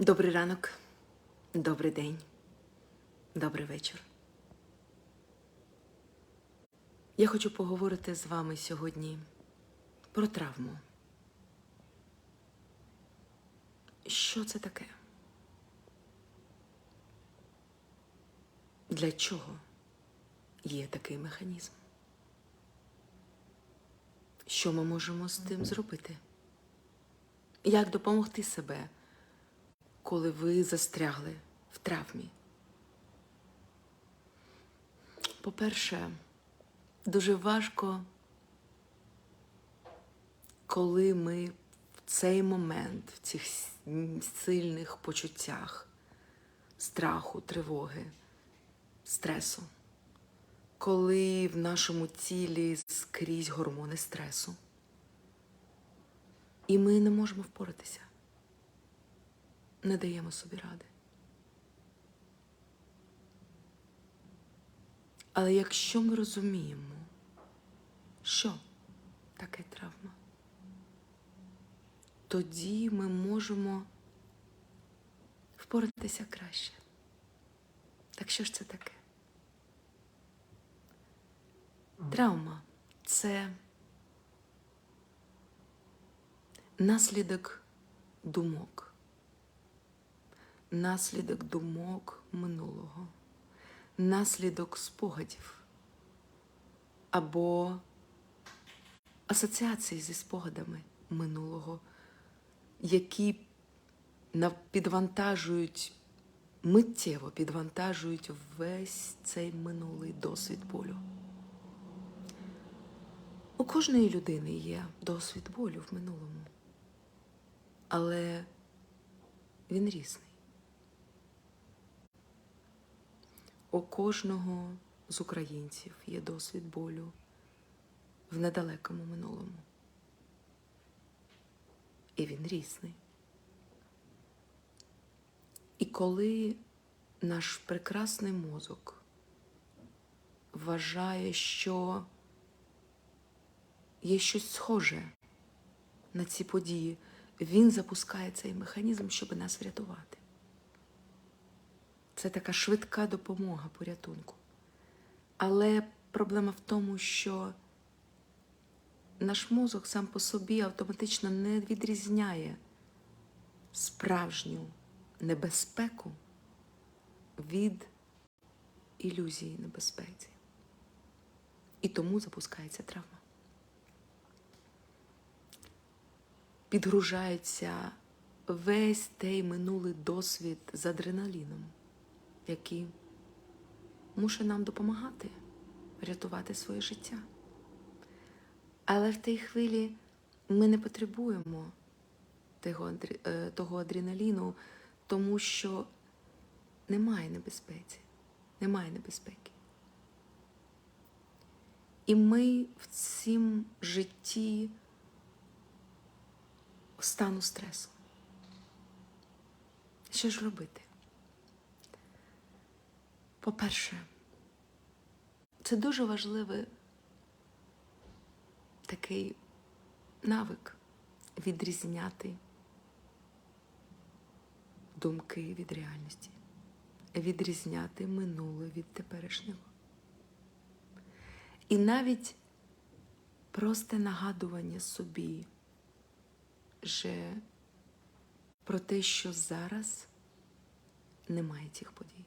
Добрий ранок, добрий день, добрий вечір. Я хочу поговорити з вами сьогодні про травму. Що це таке? Для чого є такий механізм? Що ми можемо з тим зробити? Як допомогти себе? Коли ви застрягли в травмі? По-перше, дуже важко, коли ми в цей момент, в цих сильних почуттях страху, тривоги, стресу, коли в нашому тілі скрізь гормони стресу, і ми не можемо впоратися не даємо собі ради. Але якщо ми розуміємо, що таке травма, тоді ми можемо впоратися краще. Так що ж це таке? Травма це наслідок думок наслідок думок минулого, наслідок спогадів або асоціації зі спогадами минулого, які підвантажують, миттєво підвантажують весь цей минулий досвід болю. У кожної людини є досвід болю в минулому, але він різний. У кожного з українців є досвід болю в недалекому минулому. І він різний. І коли наш прекрасний мозок вважає, що є щось схоже на ці події, він запускає цей механізм, щоб нас врятувати. Це така швидка допомога порятунку. Але проблема в тому, що наш мозок сам по собі автоматично не відрізняє справжню небезпеку від ілюзії небезпеці. І тому запускається травма. Підгружається весь той минулий досвід з адреналіном який муше нам допомагати рятувати своє життя. Але в тій хвилі ми не потребуємо того, е, того адреналіну, тому що немає небезпеці, немає небезпеки. І ми в цім житті стану стресу. Що ж робити? По-перше, це дуже важливий такий навик відрізняти думки від реальності, відрізняти минуле від теперішнього. І навіть просте нагадування собі вже про те, що зараз немає цих подій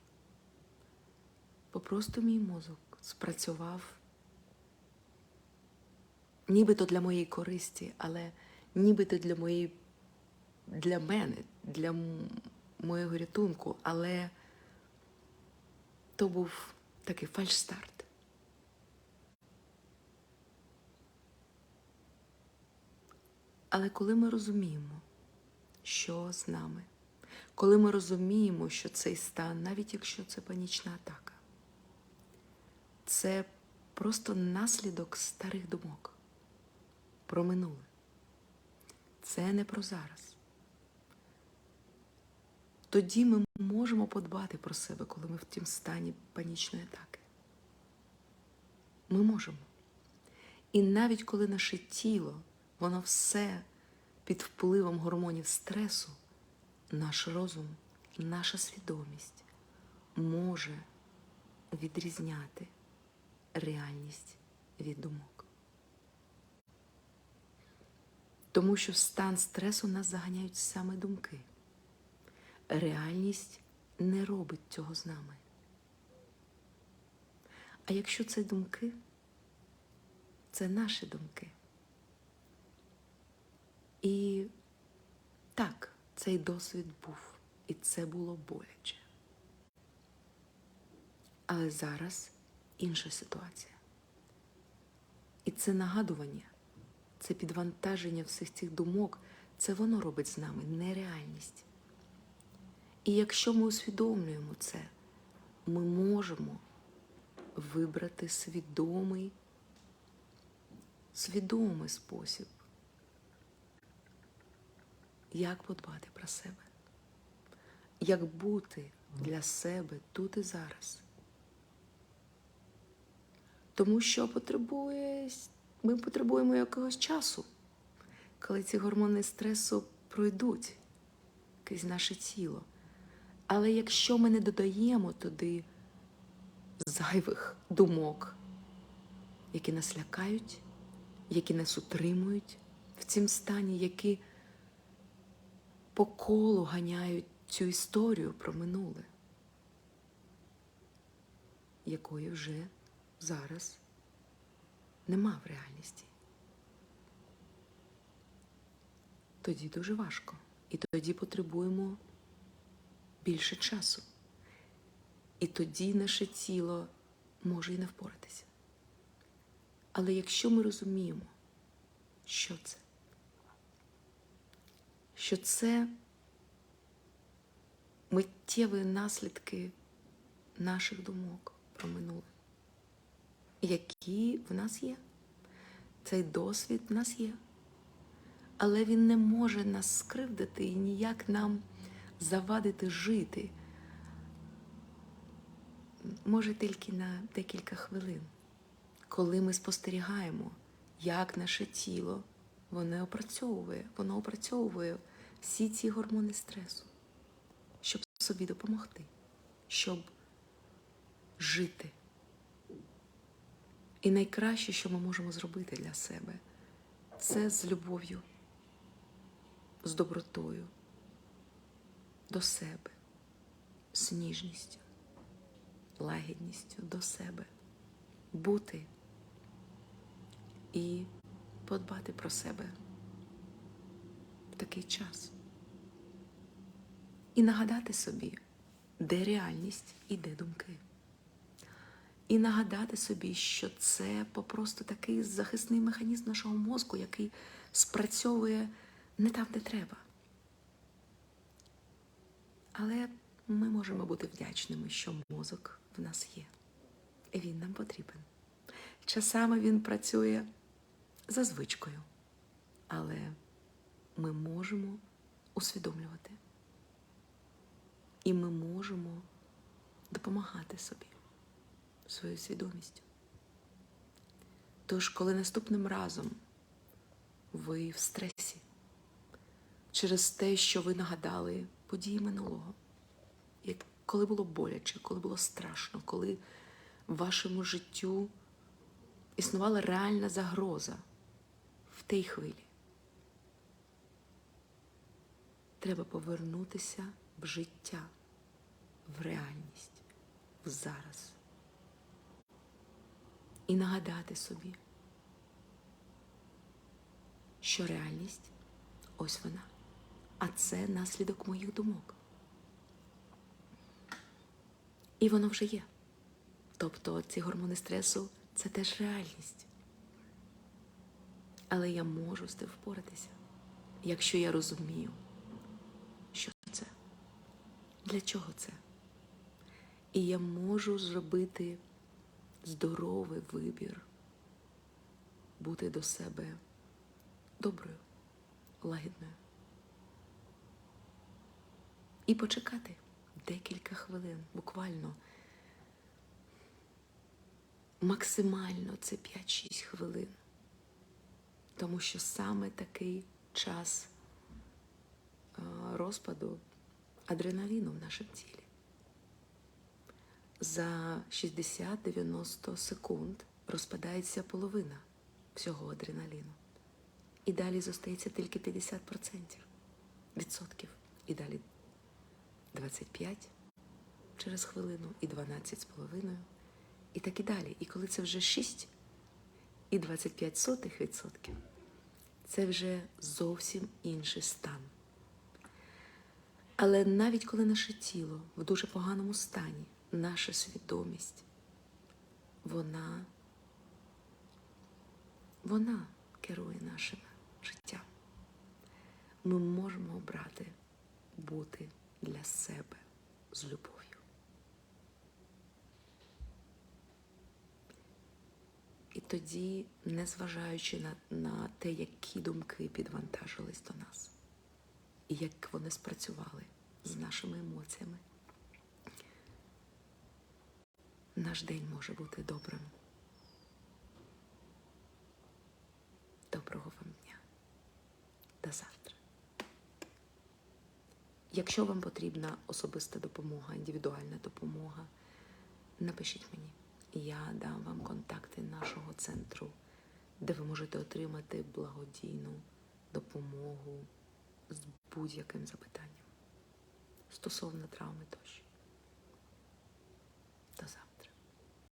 бо просто мій мозок спрацював нібито для моєї користі, але нібито для моєї, для мене, для моєго рятунку, але то був такий фальшстарт. Але коли ми розуміємо, що з нами, коли ми розуміємо, що цей стан, навіть якщо це панічна атака, це просто наслідок старих думок про минуле. Це не про зараз. Тоді ми можемо подбати про себе, коли ми в тім стані панічної атаки. Ми можемо. І навіть коли наше тіло, воно все під впливом гормонів стресу, наш розум, наша свідомість може відрізняти реальність від думок. Тому що в стан стресу нас заганяють саме думки. Реальність не робить цього з нами. А якщо це думки, це наші думки. І так, цей досвід був, і це було боляче. Але зараз інша ситуація. І це нагадування, це підвантаження всіх цих думок, це воно робить з нами нереальність. І якщо ми усвідомлюємо це, ми можемо вибрати свідомий, свідомий спосіб, як подбати про себе, як бути для себе тут і зараз. Тому що потребує, ми потребуємо якогось часу, коли ці гормони стресу пройдуть крізь наше тіло. Але якщо ми не додаємо туди зайвих думок, які нас лякають, які нас утримують в цім стані, які по колу ганяють цю історію про минуле, якої вже зараз нема в реальності. Тоді дуже важко. І тоді потребуємо більше часу. І тоді наше тіло може і не впоратися. Але якщо ми розуміємо, що це, що це миттєві наслідки наших думок про минуле, які в нас є, цей досвід в нас є, але він не може нас скривдити і ніяк нам завадити жити. Може тільки на декілька хвилин, коли ми спостерігаємо, як наше тіло воно опрацьовує, воно опрацьовує всі ці гормони стресу, щоб собі допомогти, щоб жити. І найкраще, що ми можемо зробити для себе, це з любов'ю, з добротою до себе, з ніжністю лагідністю до себе, бути і подбати про себе в такий час. І нагадати собі, де реальність і де думки. І нагадати собі, що це попросту такий захисний механізм нашого мозку, який спрацьовує не там, де треба. Але ми можемо бути вдячними, що мозок в нас є. І він нам потрібен. Часами він працює за звичкою, але ми можемо усвідомлювати. І ми можемо допомагати собі своєю свідомістю. Тож, коли наступним разом ви в стресі через те, що ви нагадали події минулого, коли було боляче, коли було страшно, коли в вашому життю існувала реальна загроза в тій хвилі. Треба повернутися в життя, в реальність, в зараз. І нагадати собі, що реальність ось вона, а це наслідок моїх думок. І воно вже є. Тобто ці гормони стресу це теж реальність. Але я можу з тим впоратися, якщо я розумію, що це, для чого це. І я можу зробити здоровий вибір, бути до себе доброю, лагідною. І почекати декілька хвилин, буквально. Максимально це 5-6 хвилин. Тому що саме такий час е, розпаду адреналіну в нашому тілі. За 60-90 секунд розпадається половина всього адреналіну. І далі зостається тільки 50% відсотків. І далі 25 через хвилину, і 12 з половиною, і так і далі. І коли це вже 6 і 25 сотих відсотків, це вже зовсім інший стан. Але навіть коли наше тіло в дуже поганому стані, наша свідомість, вона, вона керує нашим життям. Ми можемо обрати бути для себе з любов'ю. І тоді, незважаючи на, на те, які думки підвантажились до нас, і як вони спрацювали з нашими емоціями, наш день може бути добрим. Доброго вам дня. До завтра. Якщо вам потрібна особиста допомога, індивідуальна допомога, напишіть мені. Я дам вам контакти нашого центру, де ви можете отримати благодійну допомогу з будь-яким запитанням стосовно травми тощо. До завтра.